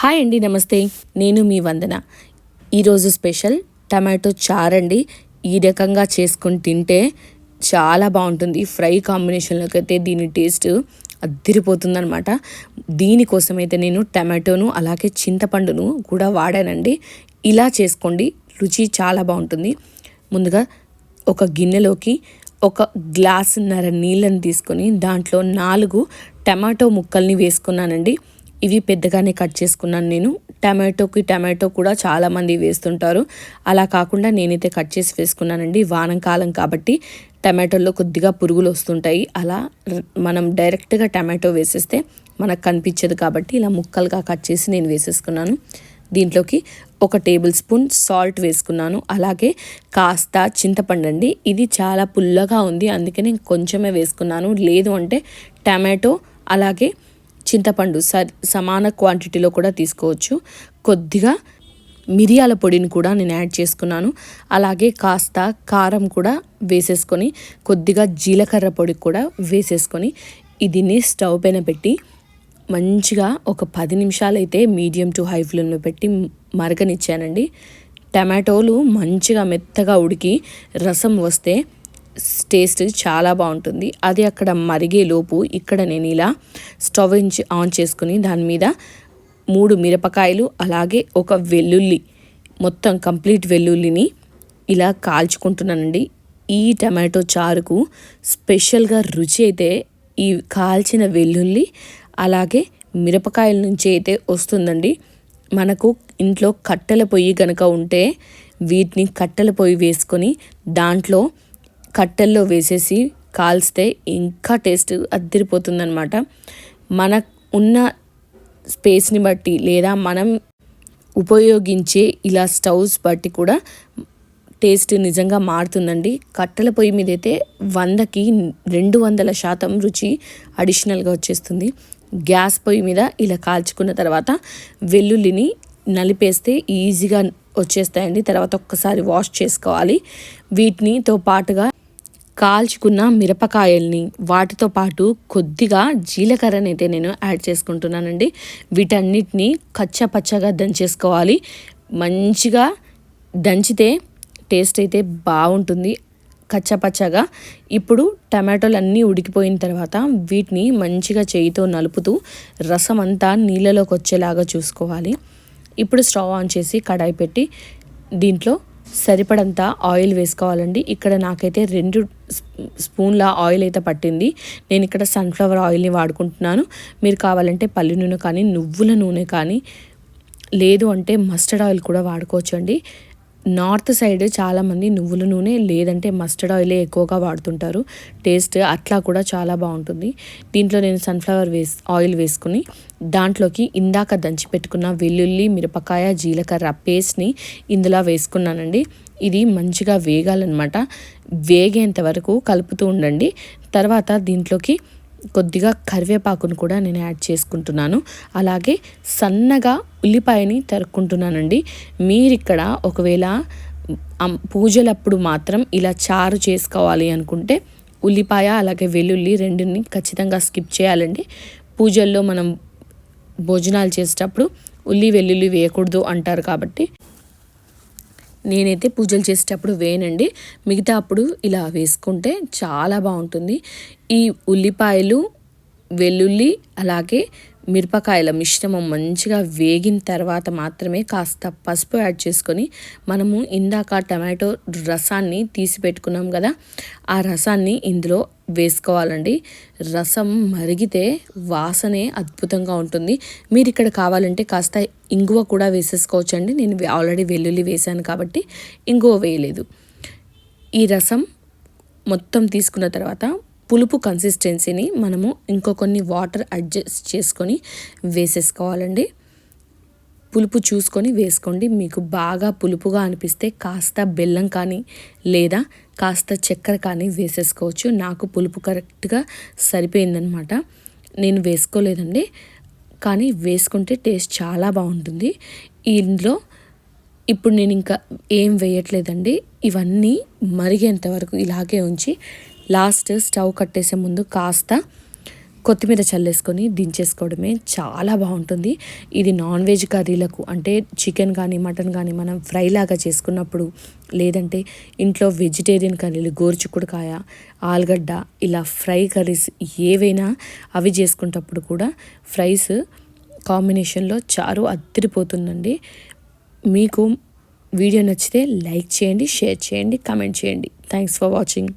Hi అండి నమస్తే. నేను మీ వందన. ఈరోజు స్పెషల్ టమాటో చారండి. అండి ఈ రకంగా చేసుకొని తింటే చాలా బాగుంటుంది. ఫ్రై కాంబినేషన్లోకి అయితే దీని టేస్ట్ అద్దిరిపోతుందనమాట దీనికోసమైతే నేను టమాటోను అలాగే చింతపండును కూడా వాడానండి. ఇలా చేసుకోండి రుచి చాలా బాగుంటుంది. ముందుగా ఒక గిన్నెలోకి ఒక గ్లాసున్నర నీళ్ళని తీసుకొని దాంట్లో నాలుగు టమాటో ముక్కల్ని వేసుకున్నానండి. ఇవి పెద్దగానే కట్ చేసుకున్నాను నేను. టమాటోకి టమాటో కూడా చాలామంది వేస్తుంటారు. అలా కాకుండా నేనైతే కట్ చేసి వేసుకున్నానండి. వానంకాలం కాబట్టి టమాటోల్లో కొద్దిగా పురుగులు వస్తుంటాయి. అలా మనం డైరెక్ట్గా టమాటో వేసేస్తే మనకు కనిపించదు కాబట్టి ఇలా ముక్కలుగా కట్ చేసి నేను వేసేసుకున్నాను. దీంట్లోకి ఒక టేబుల్ స్పూన్ సాల్ట్ వేసుకున్నాను. అలాగే కాస్త చింతపండు అండి. ఇది చాలా పుల్లగా ఉంది. అందుకే నేను కొంచెమే వేసుకున్నాను. లేదు అంటే టమాటో అలాగే చింతపండు స సమాన క్వాంటిటీలో కూడా తీసుకోవచ్చు. కొద్దిగా మిరియాల పొడిని కూడా నేను యాడ్ చేసుకున్నాను. అలాగే కాస్త కారం కూడా వేసేసుకొని కొద్దిగా జీలకర్ర పొడి కూడా వేసేసుకొని దీన్ని స్టవ్ పైన పెట్టి మంచిగా ఒక పది నిమిషాలైతే మీడియం టు హై ఫ్లేమ్లో పెట్టి మరగనిచ్చానండి. టమాటోలు మంచిగా మెత్తగా ఉడికి రసం వస్తే టేస్ట్ చాలా బాగుంటుంది. అది అక్కడ మరిగే లోపు ఇక్కడ నేను ఇలా స్టవ్ ఆన్ చేసుకుని దాని మీద మూడు మిరపకాయలు అలాగే ఒక వెల్లుల్లి మొత్తం కంప్లీట్ వెల్లుల్లిని ఇలా కాల్చుకుంటున్నానండి. ఈ టమాటో చారుకు స్పెషల్గా రుచి అయితే ఈ కాల్చిన వెల్లుల్లి అలాగే మిరపకాయల నుంచి అయితే వస్తుందండి. మనకు ఇంట్లో కట్టెల పొయ్యి కనుక ఉంటే వీటిని కట్టెల పొయ్యి వేసుకొని దాంట్లో కట్టెల్లో వేసేసి కాల్స్తే ఇంకా టేస్ట్ అద్దరిపోతుందనమాట మన ఉన్న స్పేస్ని బట్టి లేదా మనం ఉపయోగించే ఇలా స్టవ్స్ బట్టి కూడా టేస్ట్ నిజంగా మారుతుందండి. కట్టెల పొయ్యి మీద అయితే వందకి రెండు వందల శాతం రుచి అడిషనల్గా వచ్చేస్తుంది. గ్యాస్ పొయ్యి మీద ఇలా కాల్చుకున్న తర్వాత వెల్లుల్లిని నలిపేస్తే ఈజీగా వచ్చేస్తాయండి. తర్వాత ఒక్కసారి వాష్ చేసుకోవాలి. వీటినితో పాటుగా కాల్చుకున్న మిరపకాయల్ని వాటితో పాటు కొద్దిగా జీలకర్రనైతే నేను యాడ్ చేసుకుంటున్నానండి. వీటన్నిటిని కచ్చపచ్చగా దంచేసుకోవాలి. మంచిగా దంచితే టేస్ట్ అయితే బాగుంటుంది. కచ్చపచ్చగా. ఇప్పుడు టమాటోలు అన్నీ ఉడికిపోయిన తర్వాత వీటిని మంచిగా చేయితో నలుపుతూ రసం అంతా నీళ్ళలోకి వచ్చేలాగా చూసుకోవాలి. ఇప్పుడు స్టవ్ ఆన్ చేసి కడాయి పెట్టి దీంట్లో సరిపడంత ఆయిల్ వేసుకోవాలండి. ఇక్కడ నాకైతే రెండు స్పూన్ల ఆయిల్ అయితే పట్టింది. నేను ఇక్కడ సన్ఫ్లవర్ ఆయిల్ని వాడుకుంటున్నాను. మీరు కావాలంటే పల్లి నూనె కానీ నువ్వుల నూనె కానీ లేదు అంటే మస్టర్డ్ ఆయిల్ కూడా వాడుకోవచ్చు అండి నార్త్ సైడ్ చాలామంది నువ్వుల నూనె లేదంటే మస్టర్డ్ ఆయిలే ఎక్కువగా వాడుతుంటారు. టేస్ట్ అట్లా కూడా చాలా బాగుంటుంది. దీంట్లో నేను సన్ఫ్లవర్ వేస్ ఆయిల్ వేసుకుని దాంట్లోకి ఇందాక దంచి పెట్టుకున్న వెల్లుల్లి మిరపకాయ జీలకర్ర పేస్ట్ని ఇందులో వేసుకున్నానండి. ఇది మంచిగా వేగాలన్నమాట. వేగేంత వరకు కలుపుతూ ఉండండి. తర్వాత దీంట్లోకి కొద్దిగా కరివేపాకును కూడా నేను యాడ్ చేసుకుంటున్నాను. అలాగే సన్నగా ఉల్లిపాయని తరుక్కుంటున్నానండి. మీరు ఇక్కడ ఒకవేళ పూజలప్పుడు మాత్రం ఇలా చారు చేసుకోవాలి అనుకుంటే ఉల్లిపాయ అలాగే వెల్లుల్లి రెండుని ఖచ్చితంగా స్కిప్ చేయాలండి. పూజల్లో మనం భోజనాలు చేసేటప్పుడు ఉల్లి వెల్లుల్లి వేయకూడదు అంటారు కాబట్టి నేనైతే పూజలు చేసేటప్పుడు వేయనండి. మిగతా అప్పుడు ఇలా వేసుకుంటే చాలా బాగుంటుంది. ఈ ఉల్లిపాయలు వెల్లుల్లి అలాగే మిరపకాయల మిశ్రమం మంచిగా వేగిన తర్వాత మాత్రమే కాస్త పసుపు యాడ్ చేసుకొని మనము ఇందాక టమాటో రసాన్ని తీసి పెట్టుకున్నాం కదా ఆ రసాన్ని ఇందులో వేసుకోవాలండి. రసం మరిగితే వాసనే అద్భుతంగా ఉంటుంది. మీరు ఇక్కడ కావాలంటే కాస్త ఇంగువ కూడా వేసేసుకోవచ్చండి. నేను ఆల్రెడీ వెల్లుల్లి వేశాను కాబట్టి ఇంగువ వేయలేదు. ఈ రసం మొత్తం తీసుకున్న తర్వాత పులుపు కన్సిస్టెన్సీని మనము ఇంకో కొన్ని వాటర్ అడ్జస్ట్ చేసుకొని వేసేసుకోవాలండి. పులుపు చూసుకొని వేసుకోండి. మీకు బాగా పులుపుగా అనిపిస్తే కాస్త బెల్లం కానీ లేదా కాస్త చక్కెర కానీ వేసేసుకోవచ్చు. నాకు పులుపు కరెక్ట్గా సరిపోయిందనమాట నేను వేసుకోలేదండి. కానీ వేసుకుంటే టేస్ట్ చాలా బాగుంటుంది. ఇందులో ఇప్పుడు నేను ఇంకా ఏం వేయట్లేదండి. ఇవన్నీ మరిగేంత వరకు ఇలాగే ఉంచి లాస్ట్ స్టవ్ కట్టేసే ముందు కాస్త కొత్తిమీర చల్లేసుకొని దించేసుకోవడమే చాలా బాగుంటుంది. ఇది నాన్ వెజ్ కర్రీలకు అంటే చికెన్ కానీ మటన్ కానీ మనం ఫ్రై లాగా చేసుకున్నప్పుడు లేదంటే ఇంట్లో వెజిటేరియన్ కర్రీలు గోరుచుక్కుడుకాయ ఆలుగడ్డ ఇలా ఫ్రై కర్రీస్ ఏవైనా అవి చేసుకునేటప్పుడు కూడా ఫ్రైస్ కాంబినేషన్లో చారు అద్దరిపోతుందండి. మీకు వీడియో నచ్చితే లైక్ చేయండి షేర్ చేయండి కమెంట్ చేయండి. Thanks for watching